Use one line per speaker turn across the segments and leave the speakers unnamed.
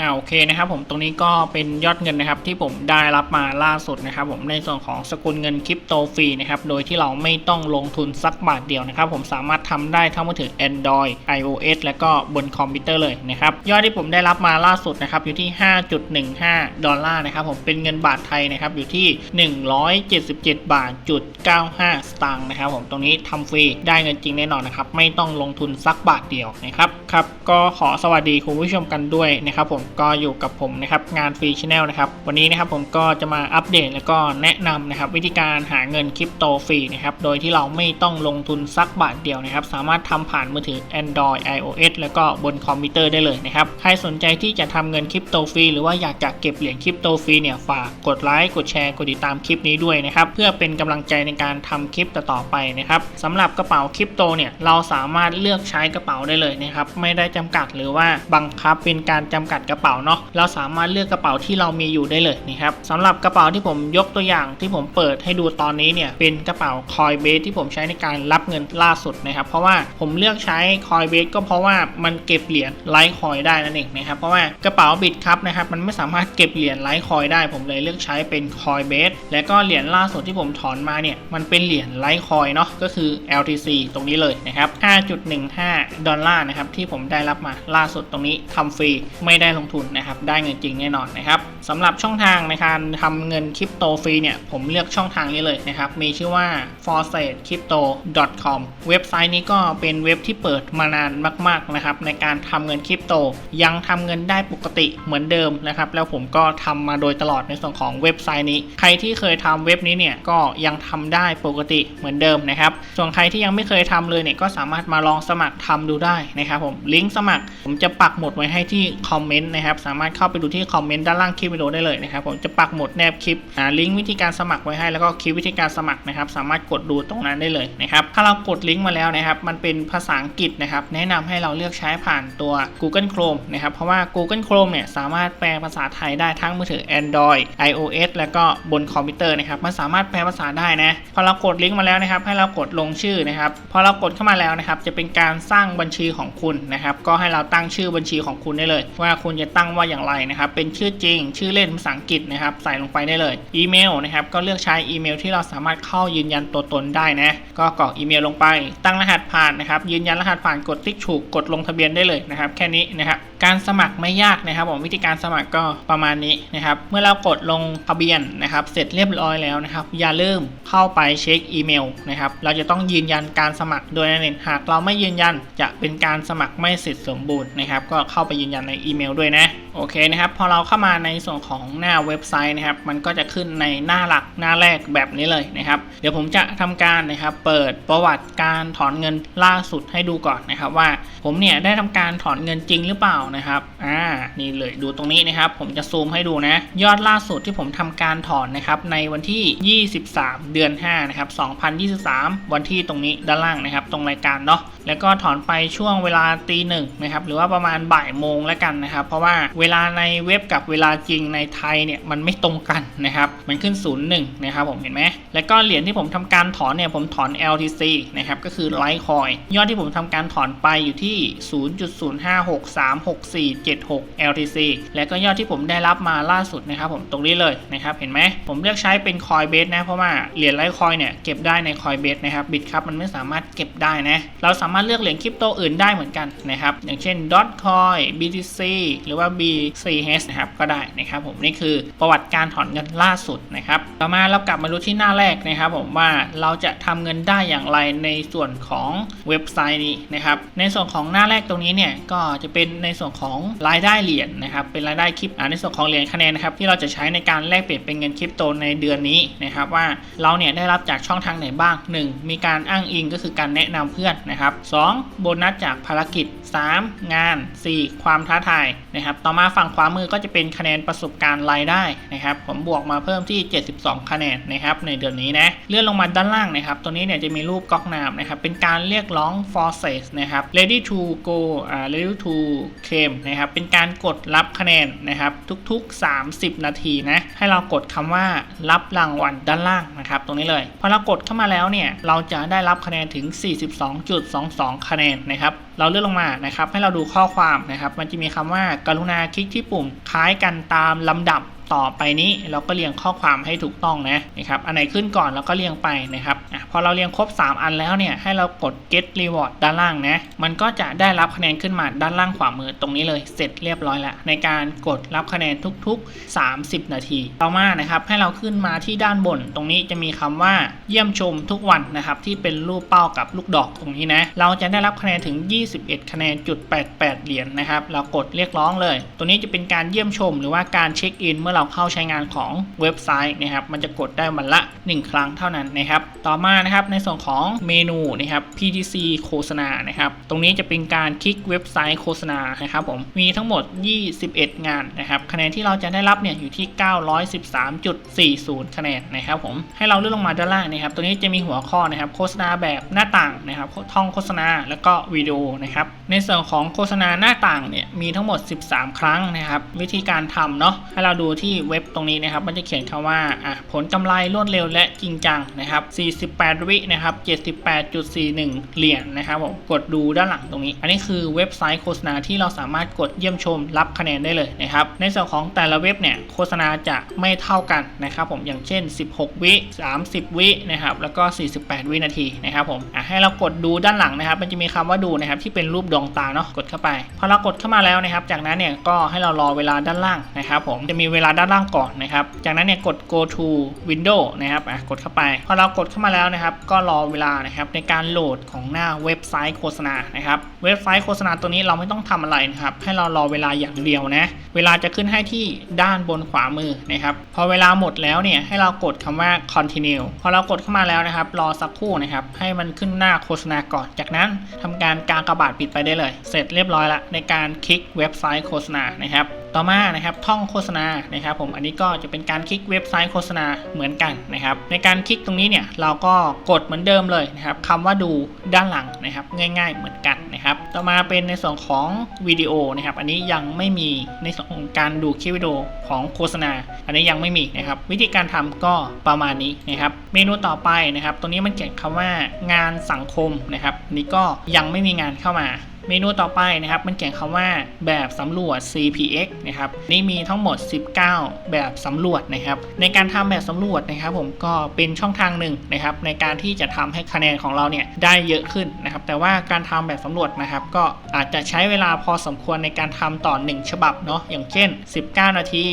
อ่าโอเคนะครับผมตรงนี้ก็เป็นยอดเงินนะครับที่ผมได้รับมาล่าสุดนะครับผมในส่วนของสกุลเงินคริปโตฟรีนะครับโดยที่เราไม่ต้องลงทุนสักบาทเดียวนะครับผมสามารถทำได้ทั้งมือถือ Android iOS แล้วก็บนคอมพิวเตอร์เลยนะครับยอดที่ผมได้รับมาล่าสุดนะครับอยู่ที่ 5.15 ดอลลาร์นะครับผมเป็นเงินบาทไทยนะครับอยู่ที่ 177 บาทจุด95 สตางค์นะครับผมตรงนี้ทำฟรีได้เงินจริงแน่นอนนะครับไม่ต้องลงทุนสักบาทเดียวนะครับครับก็ขอสวัสดีคุณผู้ชมกันด้วยนะครับผมก็อยู่กับผมนะครับงานฟรีชแนลนะครับ วันนี้นะครับผมก็จะมาอัปเดตแล้วก็แนะนำนะครับวิธีการหาเงินคริปโตฟรีนะครับโดยที่เราไม่ต้องลงทุนสักบาทเดียวนะครับ สามารถทำผ่านมือถือ Android iOS แล้วก็บนคอมพิวเตอร์ได้เลยนะครับใครสนใจที่จะทำเงินคริปโตฟรีหรือว่าอยากจะเก็บเหรียญคริปโตฟรีเนี่ยฝากกดไลค์กดแชร์กดติดตามคลิปนี้ด้วยนะครับเพื่อเป็นกำลังใจในการทำคลิปต่อๆไปนะครับสำหรับกระเป๋าคริปโตเนี่ยเราสามารถเลือกใช้กระเป๋าได้เลยนะครับไม่ได้จำกัดหรือว่าบังคับเป็นการจำกัดกระเป๋าเนาะเราสามารถเลือกกระเป๋าที่เรามีอยู่ได้เลยนะครับสำหรับกระเป๋าที่ผมยกตัวอย่างที่ผมเปิดให้ดูตอนนี้เนี่ยเป็นกระเป๋า Coinbase ที่ผมใช้ในการรับเงินล่าสุดนะครับเพราะว่าผมเลือกใช้ Coinbase ก็เพราะว่ามันเก็บเหรียญไลท์คอยได้นั่นเองนะครับเพราะว่ากระเป๋าบิตครับนะครับมันไม่สามารถเก็บเหรียญไลท์คอยได้ ผมเลยเลือกใช้เป็น Coinbase และก็เหรียญล่าสุดที่ผมถอนมาเนี่ยมันเป็นเหรียญไลท์คอยเนาะก็คือ LTC ตรงนี้เลยนะครับ5.15 ดอลลาร์นะครับที่ผมได้รับมาล่าสุดตรงนี้ทำฟรีไม่ได้ลงทุนนะครับได้เงินจริงแน่นอนนะครับสำหรับช่องทางในการทำเงินคริปโตฟรีเนี่ย ผมเลือกช่องทางนี้เลยนะครับ มีชื่อว่า f o r s a t c r y p t o com เว็บไซต์นี้ก็เป็นเว็บที่เปิดมานานมากๆนะครับในการทำเงินคริปโต ยังทำเงินได้ปกติเหมือนเดิมนะครับ แล้วผมก็ทำมาโดยตลอดในส่วนของเว็บไซต์นี้ ใครที่เคยทำเว็บนี้เนี่ยก็ยังทำได้ปกติเหมือนเดิมนะครับ ส่วนใครที่ยังไม่เคยทำเลยเนี่ยก็สามารถมาลองสมัครทำดูได้นะครับผมลิงก์สมัครผมจะปักหมุดไว้ให้ที่คอมเมนต์นะครับสามารถเข้าไปดูที่คอมเมนต์ด้านล่างคลิปวิดีโอได้เลยนะครับผมจะปักหมุดแนบคลิปลิงก์วิธีการสมัครไว้ให้แล้วก็คลิปวิธีการสมัครนะครับสามารถกดดูตรงนั้นได้เลยนะครับถ้าเรากดลิงก์มาแล้วนะครับมันเป็นภาษาอังกฤษนะครับแนะนำให้เราเลือกใช้ผ่านตัว Google Chrome นะครับเพราะว่า Google Chrome เนี่ยสามารถแปลภาษาไทยได้ทั้งมือถือ Android iOS แล้วก็บนคอมพิวเตอร์นะครับมันสามารถแปลภาษาได้นะพอเรากดลิงก์มาแล้วนะครับให้เรากดลงชื่อนะครับพอเรากดเข้ามาแล้วนะครับจะเป็นการสร้างบัญชีของคุณนะครับก็ให้เราตั้งชื่อบัญชีของคุณได้เลย ว่าคุณจะตั้งว่าอย่างไรนะครับเป็นชื่อจริงชื่อเล่นภาษาอังกฤษนะครับ ใส่ลงไปได้เลย อีเมลนะครับ ก็เลือกใช้อีเมลที่เราสามารถเข้ายืนยันตัวตนได้นะ ก็กรอกอีเมลลงไป ตั้งรหัสผ่านนะครับ ยืนยันรหัสผ่านกดติ๊กถูก กดลงทะเบียนได้เลยนะครับ แค่นี้นะครับ การสมัครไม่ยากนะครับผมวิธีการสมัครก็ประมาณนี้นะครับ เมื่อเรากดลงทะเบียนนะครับ เสร็จเรียบร้อยแล้วนะครับ อย่าลืมเข้าไปเช็คอีเมลนะครับ เราจะต้องยืนยันการสมัครโดยนั่นเองหากเราไม่ยืนยันจะเป็นการสมัครไม่เสร็จสมบูรณ์นะครับ ก็เข้าไปยืนยันในอีเมลด้วยนะ โอเคนะครับ พอเราเข้ามาในส่วนของหน้าเว็บไซต์นะครับ มันก็จะขึ้นในหน้าหลักหน้าแรกแบบนี้เลยนะครับ เดี๋ยวผมจะทำการนะครับ เปิดประวัติการถอนเงินล่าสุดให้ดูก่อนนะครับ ว่าผมเนี่ยได้ทำการถอนเงินจริงหรือเปล่านะครับอ่านี่เลยดูตรงนี้นะครับ ผมจะซูมให้ดูนะ ยอดล่าสุดที่ผมทำการถอนนะครับ ในวันที่ 23 เดือน5นะครับ2023 วันที่ตรงนี้ด้านล่างนะครับ ตรงรายการเนาะแล้วก็ถอนไปช่วงเวลาตีหนึ่งนะครับหรือว่าประมาณบ่ายโมงแล้วกันนะครับ เพราะว่าเวลาในเว็บกับเวลาจริงในไทยเนี่ยมันไม่ตรงกันนะครับ มันขึ้น 01 นะครับผมเห็นไหม แล้วก็เหรียญที่ผมทำการถอนเนี่ยผมถอน LTC นะครับก็คือไลท์คอยยอดที่ผมทำการถอนไปอยู่ที่ 0.05636476 LTC แล้วก็ยอดที่ผมได้รับมาล่าสุดนะครับผมตรงนี้เลยนะครับเห็นไหมผมเลือกใช้เป็น Coinbase นะเพราะว่าเหรียญไลท์คอยเนี่ยเก็บได้ใน Coinbase นะครับบิตครับมันไม่สามารถเก็บได้นะเราสามารถเลือกเหรียญคริปโตอื่นได้เหมือนกันนะครับอย่างเช่น Dotcoin BTC หรือว่า BCH นะครับก็ได้นะครับครับผมนี่คือประวัติการถอนเงินล่าสุดนะครับต่อมาเรากลับมาดูที่หน้าแรกนะครับผมว่าเราจะทำเงินได้อย่างไรในส่วนของเว็บไซต์นี้นะครับในส่วนของหน้าแรกตรงนี้เนี่ยก็จะเป็นในส่วนของรายได้เหรียญนะครับเป็นรายได้คริปในส่วนของเหรียญคะแนนนะครับที่เราจะใช้ในการแลกเปลี่ยนเป็นเงินคริปโตในเดือนนี้นะครับว่าเราเนี่ยได้รับจากช่องทางไหนบ้าง 1. มีการอ้างอิงก็คือการแนะนำเพื่อนนะครับ 2. โบนัสจากภารกิจ 3. งาน 4. ความท้าทายนะครับต่อมาฝั่งขวามือก็จะเป็นคะแนนประสบการณ์รายได้นะครับผมบวกมาเพิ่มที่ 72 คะแนนนะครับในเดือนนี้นะเลื่อนลงมาด้านล่างนะครับตัวนี้เนี่ยจะมีรูปก๊อกน้ำนะครับเป็นการเรียกร้อง forces นะครับ ready to go อ่า ready to claim นะครับเป็นการกดรับคะแนนนะครับทุกๆ 30 นาทีนะให้เรากดคำว่ารับรางวัลด้านล่างนะครับตรงนี้เลยพอเรากดเข้ามาแล้วเนี่ยเราจะได้รับคะแนนถึง 42.22 คะแนนนะครับเราเลื่อนลงมานะครับให้เราดูข้อความนะครับมันจะมีคำว่ากรุณาคลิกที่ปุ่มคล้ายกันตามามลำดับ ต่อไปนี้เราก็เรียงข้อความให้ถูกต้องนะนะครับอันไหนขึ้นก่อนเราก็เรียงไปนะครับอพอเราเรียงครบ 3 อันแล้วเนี่ยให้เรากด get reward ด้านล่างนะมันก็จะได้รับคะแนนขึ้นมาด้านล่างขวามือตรงนี้เลยเสร็จเรียบร้อยแล้วในการกดรับคะแนนทุกๆ 30 นาที ต่อมานะครับให้เราขึ้นมาที่ด้านบน ตรงนี้จะมีคำว่าเยี่ยมชมทุกวันนะครับที่เป็นรูปเป้ากับลูกดอกตรงนี้นะเราจะได้รับคะแนนถึง 21 คะแนนจุด88เหรียญนะครับเรากดเรียกร้องเลย ตัวนี้จะเป็นการเยี่ยมชมหรือว่าการเช็คอินเมื่อเราเข้าใช้งานของเว็บไซต์นะครับ มันจะกดได้วันละ 1 ครั้งเท่านั้นนะครับ ต่อมานะครับในส่วนของเมนูนะครับ PTC โฆษณานะครับ ตรงนี้จะเป็นการคลิกเว็บไซต์โฆษณานะครับผม มีทั้งหมด 21 งานนะครับ คะแนนที่เราจะได้รับเนี่ยอยู่ที่ 913.40 คะแนนนะครับผม ให้เราเลื่อนลงมาด้านล่างนะครับ ตัวนี้จะมีหัวข้อนะครับโฆษณาแบบหน้าต่างนะครับ ท่องโฆษณาแล้วก็วิดีโอนะครับ ในส่วนของโฆษณาหน้าต่างเนี่ยมีทั้งหมด 13 ครั้งนะครับ วิธีการทำเนาะ ให้เราดูที่ที่เว็บตรงนี้นะครับ มันจะเขียนคำว่าอะผลกำไรรวดเร็วและจริงจังนะครับ 48 วินะครับ 78.41 เหรียญนะครับผมกดดูด้านหลังตรงนี้ อันนี้คือเว็บไซต์โฆษณาที่เราสามารถกดเยี่ยมชมรับคะแนนได้เลยนะครับ ในส่วนของแต่ละเว็บเนี่ยโฆษณาจะไม่เท่ากันนะครับผมอย่างเช่น 16 วิ 30 วินะครับแล้วก็ 48 วินาทีนะครับผมอะให้เรากดดูด้านหลังนะครับ มันจะมีคำว่าดูนะครับที่เป็นรูปดวงตาเนาะกดเข้าไปพอเรากดเข้ามาแล้วนะครับ จากนั้นเนี่ยก็ให้เรารอเวลาด้านล่างนะครับผมจะมีเวลาด้านล่างก่อนนะครับ จากนั้นเนี่ยกด go to window นะครับอะกดเข้าไป พอเรากดเข้ามาแล้วนะครับ ก็รอเวลานะครับในการโหลดของหน้าเว็บไซต์โฆษณานะครับ เว็บไซต์โฆษณาตัวนี้เราไม่ต้องทำอะไรนะครับ ให้เรารอเวลาอย่างเดียวนะ เวลาจะขึ้นให้ที่ด้านบนขวามือนะครับ พอเวลาหมดแล้วเนี่ยให้เรากดคำว่า continue พอเรากดเข้ามาแล้วนะครับ รอสักครู่นะครับ ให้มันขึ้นหน้าโฆษณาก่อน จากนั้นทำการกากระบาทปิดไปได้เลย เสร็จเรียบร้อยละในการคลิกเว็บไซต์โฆษณานะครับ ต่อมานะครับท่องโฆษณานะครับผมอันนี้ก็จะเป็นการคลิกเว็บไซต์โฆษณาเหมือนกันนะครับในการคลิกตรงนี้เนี่ยเราก็กดเหมือนเดิมเลยนะครับคำว่าดูด้านหลังนะครับง่าย ๆ เหมือนกันนะครับต่อมาเป็นในส่วนของวิดีโอนะครับอันนี้ยังไม่มีในส่วนของการดูคลิปวิดีโอของโฆษณา อันนี้ยังไม่มีนะครับวิธีการทำก็ประมาณนี้นะครับเมนูต่อไปนะครับตรงนี้มันเขียนคำว่างานสังคมนะครับนนี่ก็ยังไม่มีงานเข้ามา เมนูต่อไปนะครับมันเขียนคำว่าแบบสำรวจ CPX นะครับนี่มีทั้งหมด 19 แบบสำรวจนะครับในการทำแบบสำรวจนะครับผมก็เป็นช่องทางหนึ่งนะครับในการที่จะทำให้คะแนนของเราเนี่ยได้เยอะขึ้นนะครับแต่ว่าการทำแบบสำรวจนะครับก็อาจจะใช้เวลาพอสมควรในการทำต่อ 1 ฉบับเนาะอย่างเช่น 19 นาที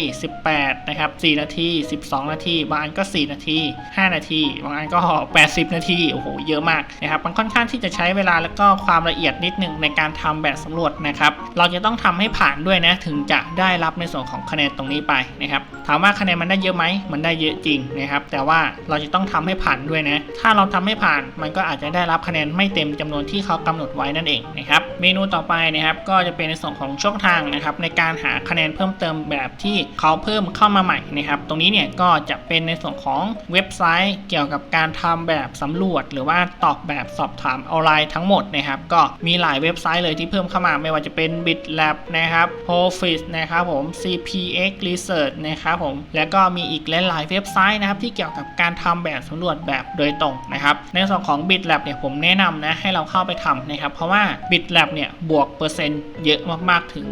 18 นะครับ 4 นาที 12 นาที บางอันก็ 4 นาที 5 นาที บางอันก็ 80 นาทีโอ้โหเยอะมากนะครับมันค่อนข้างที่จะใช้เวลาแล้วก็ความละเอียดนิดหนึ่งในการการทำแบบสำรวจนะครับ เราจะต้องทำให้ผ่านด้วยนะถึงจะได้รับในส่วนของคะแนนตรงนี้ไปนะครับ ถามว่าคะแนนมันได้เยอะไหมมันได้เยอะจริงนะครับ แต่ว่าเราจะต้องทำให้ผ่านด้วยนะ ถ้าเราทำให้ผ่านมันก็อาจจะได้รับคะแนนไม่เต็มจำนวนที่เขากำหนดไว้นั่นเองนะครับ เมนูต่อไปนะครับก็จะเป็นในส่วนของช่องทางนะครับในการหาคะแนนเพิ่มเติมแบบที่เขาเพิ่มเข้ามาใหม่นะครับ ตรงนี้เนี่ยก็จะเป็นในส่วนของเว็บไซต์เกี่ยวกับการทำแบบสำรวจ หรือว่าตอบแบบสอบถามออนไลน์ทั้งหมดนะครับ ก็มีหลายเว็บไซซต์เลยที่เพิ่มเข้ามาไม่ว่าจะเป็น BitLab นะครับ Profit นะครับผม CPX Research นะครับผมแล้วก็มีอีกหลายๆเว็บไซต์นะครับที่เกี่ยวกับการทำแบบสำรวจแบบโดยตรงนะครับในส่วนของ BitLab เนี่ยผมแนะนำนะให้เราเข้าไปทำนะครับเพราะว่า BitLab เนี่ยบวกเปอร์เซ็นต์เยอะมากๆถึง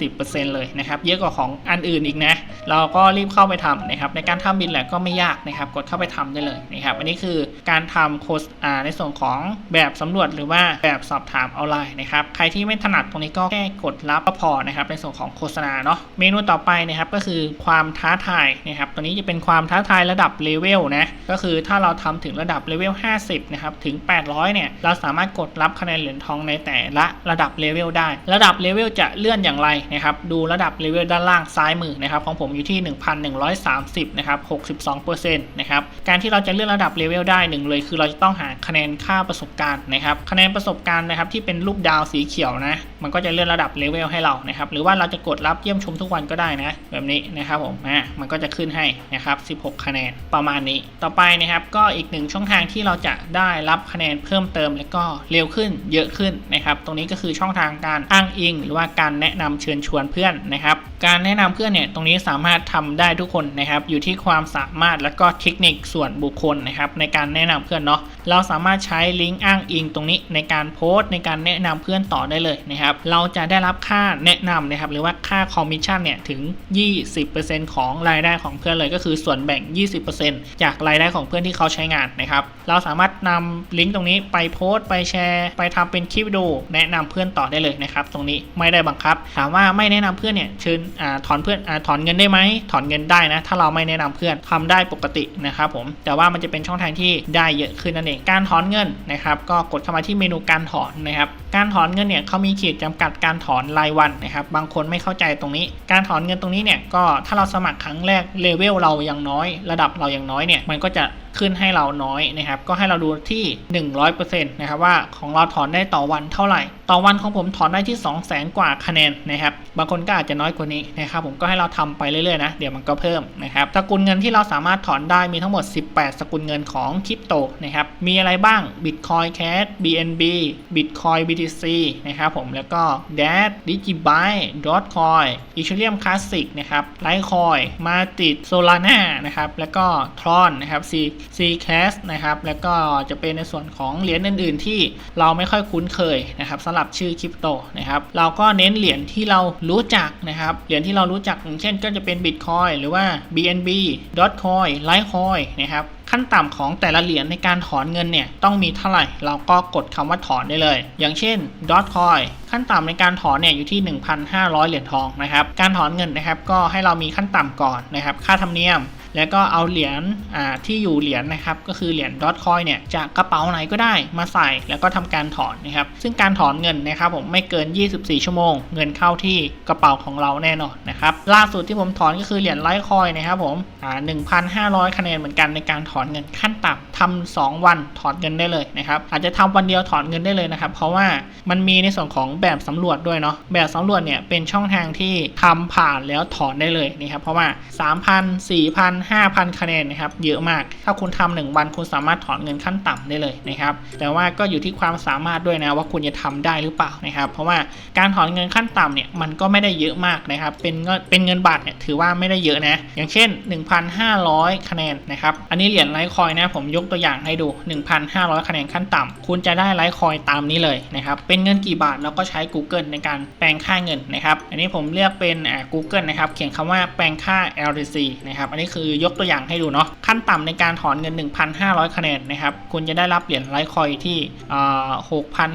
20%เลยนะครับเยอะกว่าของอันอื่นอีกนะเราก็รีบเข้าไปทำนะครับในการทำ BitLab ก็ไม่ยากนะครับกดเข้าไปทำได้เลยนะครับอันนี้คือการทำโคสอ่าในส่วนของแบบสำรวจหรือว่าแบบสอบถามออนไลน์นะครับใครที่ไม่ถนัดตรงนี้ก็แค่กดรับก็พอนะครับ ในส่วนของโฆษณาเนาะ เมนูต่อไปนะครับก็คือความท้าทายนะครับ ตัวนี้จะเป็นความท้าทายระดับเลเวลนะ ก็คือถ้าเราทำถึงระดับเลเวล 50 นะครับ ถึง 800 เนี่ย เราสามารถกดรับคะแนนเหรียญทองในแต่ละระดับเลเวลได้ ระดับเลเวลจะเลื่อนอย่างไรนะครับ ดูระดับเลเวลด้านล่างซ้ายมือนะครับ ของผมอยู่ที่ 1,130 นะครับ 62%นะครับ การที่เราจะเลื่อนระดับเลเวลได้หนึ่งเลย คือเราจะต้องหาคะแนนค่าประสบการณ์นะครับ คะแนนประสบการณ์นะครับที่เป็นรูปดาวสีเขียวนะมันก็จะเลื่อนระดับเลเวลให้เรานะครับ หรือว่าเราจะกดรับเยี่ยมชมทุกวันก็ได้นะ แบบนี้นะครับผมอะมันก็จะขึ้นให้นะครับ 16 คะแนนประมาณนี้ ต่อไปนะครับ ก็อีกหนึ่งช่องทางที่เราจะได้รับคะแนนเพิ่มเติม แล้วก็เร็วขึ้นเยอะขึ้นนะครับ ตรงนี้ก็คือช่องทางการอ้างอิง หรือว่าการแนะนำเชิญชวนเพื่อนนะครับ การแนะนำเพื่อนเนี่ยตรงนี้สามารถทำได้ทุกคนนะครับ อยู่ที่ความสามารถและก็เทคนิคส่วนบุคคลนะครับในการแนะนำเพื่อนเนาะ เราสามารถใช้ลิงก์อ้างอิงตรงนี้ในการโพสต์ในการแนะนำเพื่อนต่อได้เลยนะครับเราจะได้รับค่าแนะนำนะครับหรือว่าค่าคอมมิชชั่นเนี่ยถึง 20%ของรายได้ของเพื่อนเลยก็คือส่วนแบ่ง 20%จากรายได้ของเพื่อนที่เขาใช้งานนะครับเราสามารถนำลิงก์ตรงนี้ไปโพสต์ไปแชร์ ไปทำเป็นคลิปวิดีโอแนะนำเพื่อนต่อได้เลยนะครับตรงนี้ไม่ได้บังคับ ถามว่าไม่แนะนำเพื่อนเนี่ยเชิญอถอนเพื่อนอถอนเงินได้ไหมถอนเงินได้นะถ้าเราไม่แนะนำเพื่อนทำได้ปกตินะครับผมแต่ว่ามันจะเป็นช่องทางที่ได้เยอะขึ้นนั่นเองการถอนเงินนะครับก็กดเข้ามาที่เมนูการถอนนะครับการถอนเงินเนี่ยเขามีขีดจำกัดการถอนรายวันนะครับ บางคนไม่เข้าใจตรงนี้ การถอนเงินตรงนี้เนี่ยก็ถ้าเราสมัครครั้งแรกเลเวลเรายังน้อย ระดับเรายังน้อยเนี่ยมันก็จะ ขึ้นให้เราน้อยนะครับ ก็ให้เราดูที่ 100%นะครับว่าของเราถอนได้ต่อวันเท่าไหร่ ต่อวันของผมถอนได้ที่ 2 0 0แสนกว่าคะแนนนะครับ บางคนก็อาจจะน้อยกว่านี้นะครับ ผมก็ให้เราทำไปเรื่อยๆนะ เดี๋ยวมันก็เพิ่มนะครับ สกุลเงินที่เราสามารถถอนได้มีทั้งหมด 18 สกุลเงินของคริปโตนะครับ มีอะไรบ้าง Bitcoin Cash BNB Bitcoin BTC นะครับผม แล้วก็ DAT Digibyte Dotcoin Ethereum Classic นะครับ Litecoin Matic Solana นะครับ แล้วก็ Tron นะครับ C C Cash นะครับ แล้วก็จะเป็นในส่วนของเหรียญอื่น ๆ ที่เราไม่ค่อยคุ้นเคยนะครับสำหรับชื่อคริปโตนะครับ เราก็เน้นเหรียญที่เรารู้จักนะครับ เหรียญที่เรารู้จักอย่างเช่น ก็จะเป็น Bitcoin หรือว่า BNB Dotcoin Litecoin นะครับขั้นต่ำของแต่ละเหรียญในการถอนเงินเนี่ยต้องมีเท่าไหร่ เราก็กดคำว่าถอนได้เลย อย่างเช่น Dotcoin ขั้นต่ำในการถอนเนี่ยอยู่ที่ 1,500 เหรียญทองนะครับ การถอนเงินนะครับก็ให้เรามีขั้นต่ำก่อนนะครับ ค่าธรรมเนียม แล้วก็เอาเหรียญที่อยู่เหรียญนะครับ ก็คือเหรียญดอทคอยเนี่ยจากกระเป๋าไหนก็ได้มาใส่แล้วก็ทำการถอนนะครับ ซึ่งการถอนเงินนะครับผมไม่เกิน 24 ชั่วโมง เงินเข้าที่กระเป๋าของเราแน่นอนนะครับ ล่าสุดที่ผมถอนก็คือเหรียญไลท์คอยนะครับผมอ่า1,500 คะแนนเหมือนกันในการถอนเงินขั้นต่ำทำ2วันถอนเงินได้เลยนะครับอาจจะทำวันเดียวถอนเงินได้เลยนะครับ เพราะว่ามันมีในส่วนของแบบสำรวจด้วยเนาะแบบสำรวจเนี่ยเป็นช่องทางที่ทำผ่านแล้วถอนได้เลยนะครับเพราะว่า 3,000 4,000 5,000 คะแนนนะครับเยอะมาก ถ้าคุณทำหนึ่งวันคุณสามารถถอนเงินขั้นต่ำได้เลยนะครับแต่ว่าก็อยู่ที่ความสามารถด้วยนะว่าคุณจะทำได้หรือเปล่านะครับเพราะว่าการถอนเงินขั้นต่ำเนี่ยมันก็ไม่ได้เยอะมากนะครับเป็นเงินเป็นเงินบาทเนี่ยถือว่าไม่ได้เยอะนะอย่างเช่น 1,500 คะแนนนะครับอันนี้เหรียญไลท์คอยนะผมยกตัวอย่างให้ดู 1,500 คะแนนขั้นต่ำคุณจะได้ไลท์คอยตามนี้เลยนะครับเป็นเงินกี่บาทเราก็ใช้ Google ในการแปลงค่าเงินนะครับอันนี้ผมเลือกเป็นอ่า Google นะครับเขียนคำว่าแปลงค่า LTC นะครับอันนี้คือือยกตัวอย่างให้ดูเนาะขั้นต่ำในการถอนเงิน 1,500 คะแนนนะครับคุณจะได้รับเหรียญไลท์คอยที่อ่า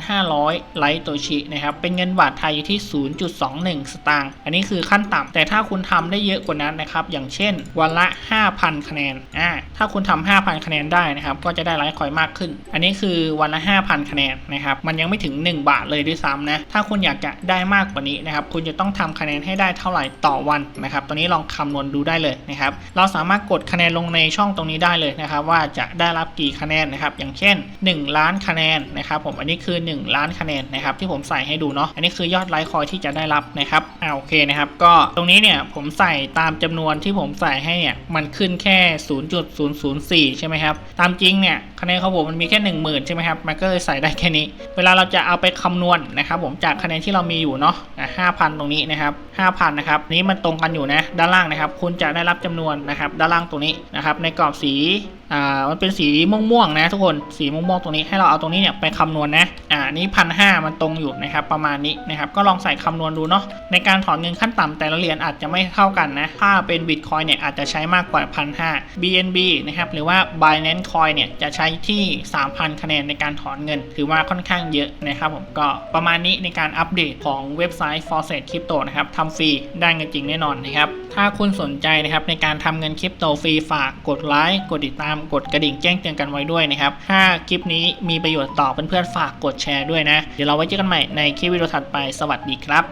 6,500 ไลท์โตชินะครับเป็นเงินบาทไทยอยู่ที่ 0.21 สตางค์อันนี้คือขั้นต่ำแต่ถ้าคุณทำได้เยอะกว่านั้นนะครับอย่างเช่น วันละ 5,000 คะแนนอ่าถ้าคุณทำ5,000 คะแนนได้นะครับก็จะได้ไลท์คอยมากขึ้น อันนี้คือวันละ 5,000 คะแนนนะครับมันยังไม่ถึง 1 บาทเลยด้วยซ้ำนะถ้าคุณอยากจะได้มากกว่านี้นะครับคุณจะต้องทำคะแนนให้ได้เท่าไหร่ต่อวันนะครับตอนนี้ลองคำนวณดูได้เลยนะครับเราสาามารถกดคะแนนลงในช่องตรงนี้ได้เลยนะครับ ว่าจะได้รับกี่คะแนนนะครับ อย่างเช่น 1 ล้านคะแนนนะครับ ผมอันนี้คือ 1 ล้านคะแนนนะครับ ที่ผมใส่ให้ดูเนาะอันนี้คือยอดไลค์คอยที่จะได้รับนะครับอ่าโอเคนะครับ ก็ตรงนี้เนี่ยผมใส่ตามจำนวนที่ผมใส่ให้เนี่ยมันขึ้นแค่ 0.004 ใช่ไหมครับตามจริงเนี่ยคะแนนของผมมันมีแค่ 1 0,000 ใช่ไหมครับมันก็เลยใส่ได้แค่นี้ เวลาเราจะเอาไปคำนวณนะครับ ผมจากคะแนนที่เรามีอยู่เนาะอะ5,000ตรงนี้นะครับ5,000นนะครับนี้มันตรงกันอยู่นะด้านล่างนะครับ คุณจะได้รับจำนวนนะครับด้านล่างตรงนี้นะครับในกรอบสีอ่ามันเป็นสีม่วงๆนะทุกคนสีม่วงๆตรงนี้ให้เราเอาตรงนี้เนี่ยไปคำนวณนะอ่านี่พันห้ามันตรงอยู่นะครับประมาณนี้นะครับก็ลองใส่คำนวณดูเนาะในการถอนเงินขั้นต่ำแต่ละเหรียญอาจจะไม่เท่ากันนะถ้าเป็น Bitcoin เนี่ยอาจจะใช้มากกว่าพันห้า BNB นะครับหรือว่า Binance Coin เนี่ยจะใช้ที่ 3,000 คะแนนในการถอนเงิน ถือว่าค่อนข้างเยอะนะครับผมก็ประมาณนี้ในการอัปเดตของเว็บไซต์ f o r s e t Crypto นะครับทำฟรีได้เงินจริงแน่นอนนะครับถ้าคุณสนใจนะครับในการทำเงินคริปโตฟรีฝากกดไลค์กดติดตามกดกระดิ่งแจ้งเตือนกันไว้ด้วยนะครับถ้าคลิปนี้มีประโยชน์ต่อเพื่อนๆฝากกดแชร์ด้วยนะ เดี๋ยวเราไว้เจอกันใหม่ในคลิปวิดีโอถัดไปสวัสดีครับ